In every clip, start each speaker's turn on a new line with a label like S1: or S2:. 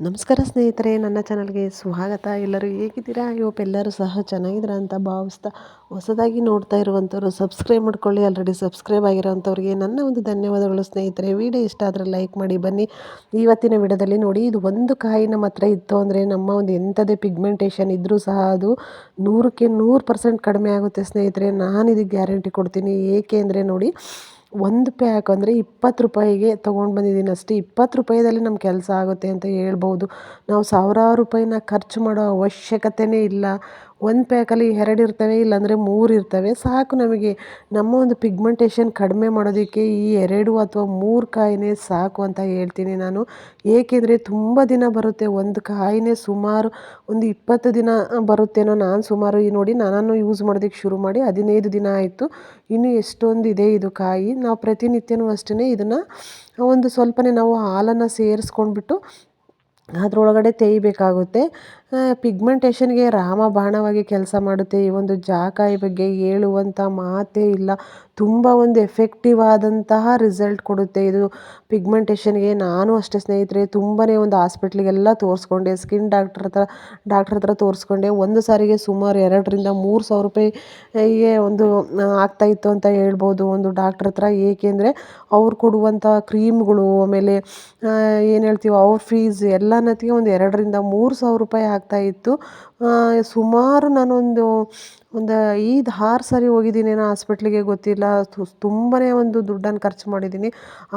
S1: ನಮಸ್ಕಾರ ಸ್ನೇಹಿತರೆ, ನನ್ನ ಚಾನಲ್ಗೆ ಸ್ವಾಗತ. ಎಲ್ಲರೂ ಹೇಗಿದ್ದೀರಾ? ಇವತ್ತು ಎಲ್ಲರೂ ಸಹ ಚೆನ್ನಾಗಿದ್ದೀರಾ ಅಂತ ಭಾವಿಸ್ತಾ ಹೊಸದಾಗಿ ನೋಡ್ತಾ ಇರುವಂಥವ್ರು ಸಬ್ಸ್ಕ್ರೈಬ್ ಮಾಡ್ಕೊಳ್ಳಿ. ಆಲ್ರೆಡಿ ಸಬ್ಸ್ಕ್ರೈಬ್ ಆಗಿರೋಂಥವ್ರಿಗೆ ನನ್ನ ಒಂದು ಧನ್ಯವಾದಗಳು ಸ್ನೇಹಿತರೆ. ವಿಡಿಯೋ ಇಷ್ಟ ಆದರೆ ಲೈಕ್ ಮಾಡಿ, ಬನ್ನಿ. ಇವತ್ತಿನ ವಿಡಿಯೋದಲ್ಲಿ ನೋಡಿ, ಇದು ಒಂದು ಕಾಯಿ ನಮ್ಮ ಹತ್ರ ಇತ್ತು. ಅಂದರೆ ನಮ್ಮ ಒಂದು ಎಂಥದೇ ಪಿಗ್ಮೆಂಟೇಷನ್ ಇದ್ದರೂ ಸಹ ಅದು ನೂರಕ್ಕೆ ನೂರು ಪರ್ಸೆಂಟ್ ಕಡಿಮೆ ಆಗುತ್ತೆ ಸ್ನೇಹಿತರೆ. ನಾನು ಇದಕ್ಕೆ ಗ್ಯಾರಂಟಿ ಕೊಡ್ತೀನಿ. ಏಕೆ ಅಂದರೆ ನೋಡಿ ಒಂದು ಪ್ಯಾಕ್ ಅಂದರೆ ಇಪ್ಪತ್ತು ರೂಪಾಯಿಗೆ ತೊಗೊಂಡು ಬಂದಿದ್ದೀನಿ ಅಷ್ಟೇ. ಇಪ್ಪತ್ತು ರೂಪಾಯಿದಲ್ಲಿ ನಮ್ಮ ಕೆಲಸ ಆಗುತ್ತೆ ಅಂತ ಹೇಳ್ಬೋದು. ನಾವು ಸಾವಿರಾರು ರೂಪಾಯಿನ ಖರ್ಚು ಮಾಡೋ ಅವಶ್ಯಕತೆಯೇ ಇಲ್ಲ. ಒಂದು ಪ್ಯಾಕಲ್ಲಿ ಎರಡು ಇರ್ತವೆ, ಇಲ್ಲಾಂದರೆ ಮೂರು ಇರ್ತವೆ. ಸಾಕು ನಮಗೆ. ನಮ್ಮ ಒಂದು ಪಿಗ್ಮೆಂಟೇಷನ್ ಕಡಿಮೆ ಮಾಡೋದಕ್ಕೆ ಈ ಎರಡು ಅಥವಾ ಮೂರು ಕಾಯಿನೇ ಸಾಕು ಅಂತ ಹೇಳ್ತೀನಿ ನಾನು. ಏಕೆಂದರೆ ತುಂಬ ದಿನ ಬರುತ್ತೆ. ಒಂದು ಕಾಯಿನೇ ಸುಮಾರು ಒಂದು ಇಪ್ಪತ್ತು ದಿನ ಬರುತ್ತೇನೋ ನಾನು ಸುಮಾರು ಈ ನೋಡಿ ನಾನು ಯೂಸ್ ಮಾಡೋದಕ್ಕೆ ಶುರು ಮಾಡಿ ಹದಿನೈದು ದಿನ ಆಯಿತು. ಇನ್ನು ಎಷ್ಟೊಂದು ಇದೆ ಇದು ಕಾಯಿ? ನಾವು ಪ್ರತಿನಿತ್ಯನೂ ಅಷ್ಟೇ ಇದನ್ನು ಒಂದು ಸ್ವಲ್ಪನೇ ನಾವು ಹಾಲನ್ನು ಸೇರಿಸ್ಕೊಂಡ್ಬಿಟ್ಟು ಅದರೊಳಗಡೆ ತೇಯಬೇಕಾಗುತ್ತೆ ಪಿಗ್ಮೆಂಟೇಷನ್ಗೆ ರಾಮಬಾಣವಾಗಿ ಕೆಲಸ ಮಾಡುತ್ತೆ. ಈ ಒಂದು ಜಾಕಾಯಿ ಬಗ್ಗೆ ಹೇಳುವಂಥ ಮಾತೇ ಇಲ್ಲ. ತುಂಬ ಒಂದು ಎಫೆಕ್ಟಿವ್ ಆದಂತಹ ರಿಸಲ್ಟ್ ಕೊಡುತ್ತೆ ಇದು. ಪಿಗ್ಮೆಂಟೇಷನ್ಗೆ ನಾನು ಅಷ್ಟೇ ಸ್ನೇಹಿತರೆ ತುಂಬಾ ಒಂದು ಹಾಸ್ಪಿಟ್ಲಿಗೆಲ್ಲ ತೋರಿಸ್ಕೊಂಡೆ. ಸ್ಕಿನ್ ಡಾಕ್ಟ್ರ್ ಹತ್ರ ಡಾಕ್ಟ್ರ್ ಹತ್ರ ತೋರಿಸ್ಕೊಂಡೆ. ಒಂದು ಸಾರಿಗೆ ಸುಮಾರು ಎರಡರಿಂದ ಮೂರು ಸಾವಿರ ರೂಪಾಯಿಗೆ ಒಂದು ಆಗ್ತಾಯಿತ್ತು ಅಂತ ಹೇಳ್ಬೋದು ಒಂದು ಡಾಕ್ಟ್ರ್ ಹತ್ರ. ಏಕೆಂದರೆ ಅವ್ರು ಕೊಡುವಂಥ ಕ್ರೀಮ್ಗಳು ಆಮೇಲೆ ಏನು ಹೇಳ್ತೀವಿ ಅವ್ರ ಫೀಸ್ ಎಲ್ಲನತ್ತಿಗೆ ಒಂದು ಎರಡರಿಂದ ಮೂರು ಸಾವಿರ ರೂಪಾಯಿ ಆಗ್ತಾಯಿತ್ತು ಸುಮಾರು ನಾನೊಂದು, ಒಂದು ಐದು, ಆರು ಸಾರಿ ಹೋಗಿದ್ದೀನೇನೋ ಹಾಸ್ಪಿಟ್ಲಿಗೆ ಗೊತ್ತಿಲ್ಲ. ತುಂಬಾ ಒಂದು ದುಡ್ಡನ್ನು ಖರ್ಚು ಮಾಡಿದ್ದೀನಿ.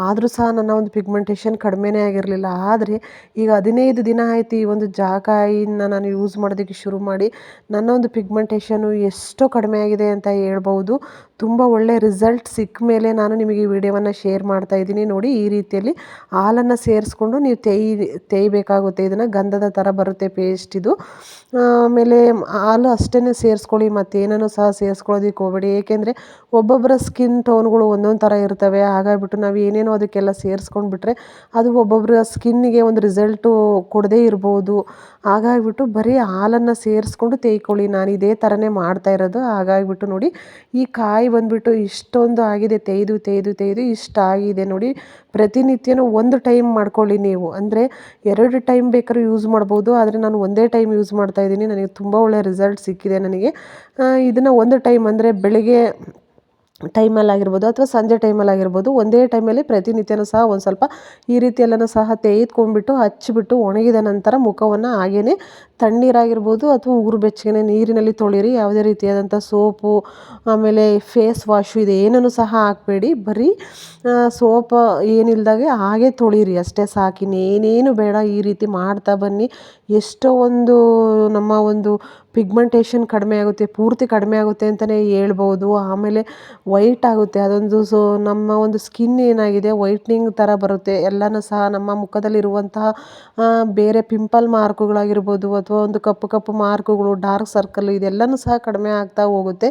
S1: ಆದರೂ ಸಹ ನನ್ನ ಒಂದು ಪಿಗ್ಮೆಂಟೇಷನ್ ಕಡಿಮೆನೇ ಆಗಿರಲಿಲ್ಲ. ಆದರೆ ಈಗ ಹದಿನೈದು ದಿನ ಆಯ್ತು ಈ ಒಂದು ಜಾಕಾಯಿನ ನಾನು ಯೂಸ್ ಮಾಡೋದಕ್ಕೆ ಶುರು ಮಾಡಿ. ನನ್ನ ಒಂದು ಪಿಗ್ಮೆಂಟೇಷನು ಎಷ್ಟೋ ಕಡಿಮೆ ಆಗಿದೆ ಅಂತ ಹೇಳ್ಬೋದು ತುಂಬ ಒಳ್ಳೆ ರಿಸಲ್ಟ್ ಸಿಕ್ಕ ಮೇಲೆ ನಾನು ನಿಮಗೆ ಈ ವಿಡಿಯೋವನ್ನು ಶೇರ್ ಮಾಡ್ತಾ ಇದ್ದೀನಿ. ನೋಡಿ, ಈ ರೀತಿಯಲ್ಲಿ ಹಾಲನ್ನು ಸೇರಿಸ್ಕೊಂಡು ನೀವು ತೇಯ್, ತೇಯ್ಬೇಕಾಗುತ್ತೆ. ಇದನ್ನು ಗಂಧದ ಥರ ಬರುತ್ತೆ ಪೇಸ್ಟ್ ಇದು. ಆಮೇಲೆ ಹಾಲು ಅಷ್ಟೇ ಸೇರಿಸ್ಕೊಳ್ಳಿ ಮತ್ತೇನೂ ಸಹ ಸೇರಿಸ್ಕೊಳ್ಳೋದಕ್ಕೆ ಹೋಗಬೇಡಿ. ಏಕೆಂದರೆ ಒಬ್ಬೊಬ್ಬರ ಸ್ಕಿನ್ ಟೋನ್ಗಳು ಒಂದೊಂದು ಥರ ಇರ್ತವೆ. ಹಾಗಾಗಿಬಿಟ್ಟು ನಾವು ಏನೇನೋ ಅದಕ್ಕೆಲ್ಲ ಸೇರಿಸ್ಕೊಂಡ್ಬಿಟ್ರೆ ಅದು ಒಬ್ಬೊಬ್ಬರ ಸ್ಕಿನ್ನಿಗೆ ಒಂದು ರಿಸಲ್ಟು ಕೊಡದೇ ಇರ್ಬೋದು. ಹಾಗಾಗಿಬಿಟ್ಟು ಬರೀ ಹಾಲನ್ನು ಸೇರಿಸ್ಕೊಂಡು ತೇಯ್ಕೊಳ್ಳಿ. ನಾನು ಇದೇ ಥರನೇ ಮಾಡ್ತಾ ಇರೋದು. ಹಾಗಾಗಿಬಿಟ್ಟು ನೋಡಿ, ಈ ಕಾಯಿ ಬಂದುಬಿಟ್ಟು ಇಷ್ಟೊಂದು ಆಗಿದೆ. ತೆಯ್ದು ತೆಯ್ದು ತೆಯ್ದು ಇಷ್ಟ ಆಗಿದೆ ನೋಡಿ. ಪ್ರತಿನಿತ್ಯನೂ ಒಂದು ಟೈಮ್ ಮಾಡ್ಕೊಳ್ಳಿ ನೀವು. ಅಂದರೆ ಎರಡು ಟೈಮ್ ಬೇಕಾದ್ರೂ ಯೂಸ್ ಮಾಡ್ಬೋದು. ಆದರೆ ನಾನು ಒಂದೇ ಟೈಮ್ ಯೂಸ್ ಮಾಡ್ತಾಯಿದ್ದೀನಿ ನನಗೆ ತುಂಬ ಒಳ್ಳೆಯ ರಿಸಲ್ಟ್ ಸಿಕ್ಕಿದೆ ನನಗೆ. ಇದನ್ನು ಒಂದು ಟೈಮ್ ಅಂದರೆ ಬೆಳಗ್ಗೆ ಟೈಮಲ್ಲಾಗಿರ್ಬೋದು ಅಥವಾ ಸಂಜೆ ಟೈಮಲ್ಲಾಗಿರ್ಬೋದು ಒಂದೇ ಟೈಮಲ್ಲಿ ಪ್ರತಿನಿತ್ಯನೂ ಸಹ ಒಂದು ಸ್ವಲ್ಪ ಈ ರೀತಿ ಎಲ್ಲನೂ ಸಹ ತೆಗೆದುಕೊಂಡ್ಬಿಟ್ಟು ಹಚ್ಚಿಬಿಟ್ಟು ಒಣಗಿದ ನಂತರ ಮುಖವನ್ನು ಹಾಗೇ ತಣ್ಣೀರಾಗಿರ್ಬೋದು ಅಥವಾ ಉಗುರು ಬೆಚ್ಚಗೆ ನೀರಿನಲ್ಲಿ ತೊಳಿರಿ, ಯಾವುದೇ ರೀತಿಯಾದಂಥ ಸೋಪು, ಆಮೇಲೆ ಫೇಸ್ ವಾಶು ಇದು ಏನನ್ನು ಸಹ ಹಾಕಬೇಡಿ. ಬರೀ ಸೋಪ ಏನಿಲ್ದಾಗೆ ಹಾಗೆ ತೊಳಿರಿ ಅಷ್ಟೇ ಸಾಕಿನೇನೇನು ಬೇಡ ಈ ರೀತಿ ಮಾಡ್ತಾ ಬನ್ನಿ. ಎಷ್ಟೋ ಒಂದು ನಮ್ಮ ಒಂದು ಪಿಗ್ಮೆಂಟೇಷನ್ ಕಡಿಮೆ ಆಗುತ್ತೆ, ಪೂರ್ತಿ ಕಡಿಮೆ ಆಗುತ್ತೆ ಅಂತಲೇ ಹೇಳ್ಬೋದು. ಆಮೇಲೆ ವೈಟ್ ಆಗುತ್ತೆ, ಅದೊಂದು ಸೊ ನಮ್ಮ ಒಂದು ಸ್ಕಿನ್ ಏನಾಗಿದೆ ವೈಟ್ನಿಂಗ್ ಥರ ಬರುತ್ತೆ. ಎಲ್ಲನೂ ಸಹ ನಮ್ಮ ಮುಖದಲ್ಲಿರುವಂತಹ ಬೇರೆ ಪಿಂಪಲ್ ಮಾರ್ಕುಗಳಾಗಿರ್ಬೋದು ಅಥವಾ ಒಂದು ಕಪ್ಪು ಕಪ್ಪು ಮಾರ್ಕುಗಳು ಡಾರ್ಕ್ ಸರ್ಕಲ್ ಇದೆಲ್ಲನೂ ಸಹ ಕಡಿಮೆ ಆಗ್ತಾ ಹೋಗುತ್ತೆ.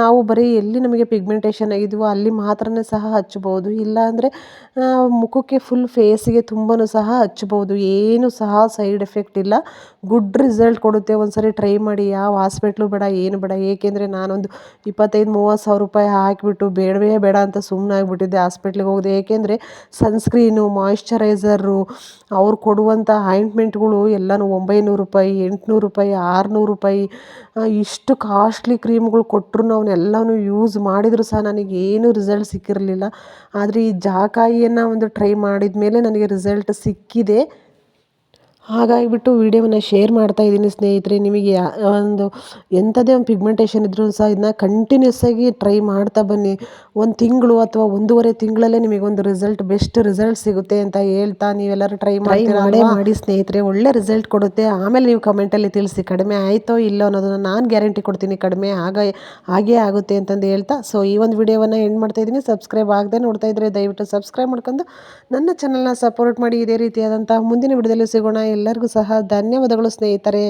S1: ನಾವು ಬರೀ ಎಲ್ಲಿ ನಮಗೆ ಪಿಗ್ಮೆಂಟೇಷನ್ ಆಗಿದ್ವೋ ಅಲ್ಲಿ ಮಾತ್ರನೇ ಸಹ ಹಚ್ಬೋದು ಇಲ್ಲಾಂದರೆ ಮುಖಕ್ಕೆ ಫುಲ್ ಫೇಸಿಗೆ ತುಂಬಾ ಸಹ ಹಚ್ಚಬಹುದು. ಏನು ಸಹ ಸೈಡ್ ಎಫೆಕ್ಟ್ ಇಲ್ಲ. ಗುಡ್ ರಿಸಲ್ಟ್ ಕೊಡುತ್ತೆ ಒಂದ್ಸರಿ ಟ್ರೈ ಮಾಡಿ, ಯಾವ ಹಾಸ್ಪಿಟ್ಲು ಬೇಡ, ಏನು ಬೇಡ, ಏಕೆಂದರೆ ನಾನೊಂದು ಇಪ್ಪತ್ತೈದು, ಮೂವತ್ತು ಸಾವಿರ ರೂಪಾಯಿ ಹಾಕಿಬಿಟ್ಟು ಬೇಡವೇ ಬೇಡ ಅಂತ ಸುಮ್ಮನೆ ಆಗಿಬಿಟ್ಟಿದ್ದೆ ಹಾಸ್ಪಿಟ್ಲಿಗೆ ಹೋಗಿದೆ. ಏಕೆಂದರೆ ಸನ್ಸ್ಕ್ರೀನು ಮಾಯಿಶ್ಚರೈಸರು ಅವ್ರು ಕೊಡುವಂಥ ಆಯಿಂಟ್ಮೆಂಟ್ಗಳು ಎಲ್ಲನೂ ಒಂಬೈನೂರು ರೂಪಾಯಿ, ಎಂಟುನೂರು ರೂಪಾಯಿ, ಆರುನೂರು ರೂಪಾಯಿ ಇಷ್ಟು ಕಾಸ್ಟ್ಲಿ ಕ್ರೀಮ್ಗಳು ಕೊಟ್ಟರು ಅವನ್ನೆಲ್ಲನೂ ಯೂಸ್ ಮಾಡಿದರೂ ಸಹ ನನಗೆ ಏನೂ ರಿಸಲ್ಟ್ ಸಿಕ್ಕಿರಲಿಲ್ಲ. ಆದರೆ ಈ ಜಾಕಾಯಿಯನ್ನು ಒಂದು ಟ್ರೈ ಮಾಡಿದ ಮೇಲೆ ನನಗೆ ರಿಸಲ್ಟ್ ಸಿಕ್ಕಿದೆ. ಹಾಗಾಗಿಬಿಟ್ಟು ವೀಡಿಯೋವನ್ನು ಶೇರ್ ಮಾಡ್ತಾ ಇದ್ದೀನಿ ಸ್ನೇಹಿತರೆ ನಿಮಗೆ ಒಂದು ಎಂಥದೇ ಒಂದು ಪಿಗ್ಮೆಂಟೇಷನ್ ಇದ್ರೂ ಸಹ ಇದನ್ನ ಕಂಟಿನ್ಯೂಸ್ ಆಗಿ ಟ್ರೈ ಮಾಡ್ತಾ ಬನ್ನಿ. ಒಂದು ತಿಂಗಳು ಅಥವಾ ಒಂದೂವರೆ ತಿಂಗಳಲ್ಲೇ ನಿಮಗೆ ಒಂದು ರಿಸಲ್ಟ್ ಬೆಸ್ಟ್ ರಿಸಲ್ಟ್ ಸಿಗುತ್ತೆ ಅಂತ ಹೇಳ್ತಾ ನೀವೆಲ್ಲರೂ ಟ್ರೈ ಮಾಡಿ ಮಾಡೇ ಮಾಡಿ ಸ್ನೇಹಿತರೆ ಒಳ್ಳೆ ರಿಸಲ್ಟ್ ಕೊಡುತ್ತೆ. ಆಮೇಲೆ ನೀವು ಕಮೆಂಟಲ್ಲಿ ತಿಳಿಸಿ ಕಡಿಮೆ ಆಯಿತೋ ಇಲ್ಲೋ ಅನ್ನೋದನ್ನು ನಾನು ಗ್ಯಾರಂಟಿ ಕೊಡ್ತೀನಿ ಕಡಿಮೆ ಆಗ ಹಾಗೇ ಆಗುತ್ತೆ ಅಂತಂದು ಹೇಳ್ತಾ. ಸೊ ಈ ಒಂದು ವಿಡಿಯೋವನ್ನು ಎಂಡ್ ಮಾಡ್ತಾ ಇದ್ದೀನಿ. ಸಬ್ಸ್ಕ್ರೈಬ್ ಆಗದೆ ನೋಡ್ತಾ ಇದ್ದರೆ ದಯವಿಟ್ಟು ಸಬ್ಸ್ಕ್ರೈಬ್ ಮಾಡ್ಕೊಂಡು ನನ್ನ ಚಾನಲ್ನ ಸಪೋರ್ಟ್ ಮಾಡಿ. ಇದೇ ರೀತಿಯಾದಂಥ ಮುಂದಿನ ವಿಡಿಯೋದಲ್ಲಿ ಸಿಗೋಣ. ಎಲ್ಲರಿಗೂ ಸಹ ಧನ್ಯವಾದಗಳು ಸ್ನೇಹಿತರೆ.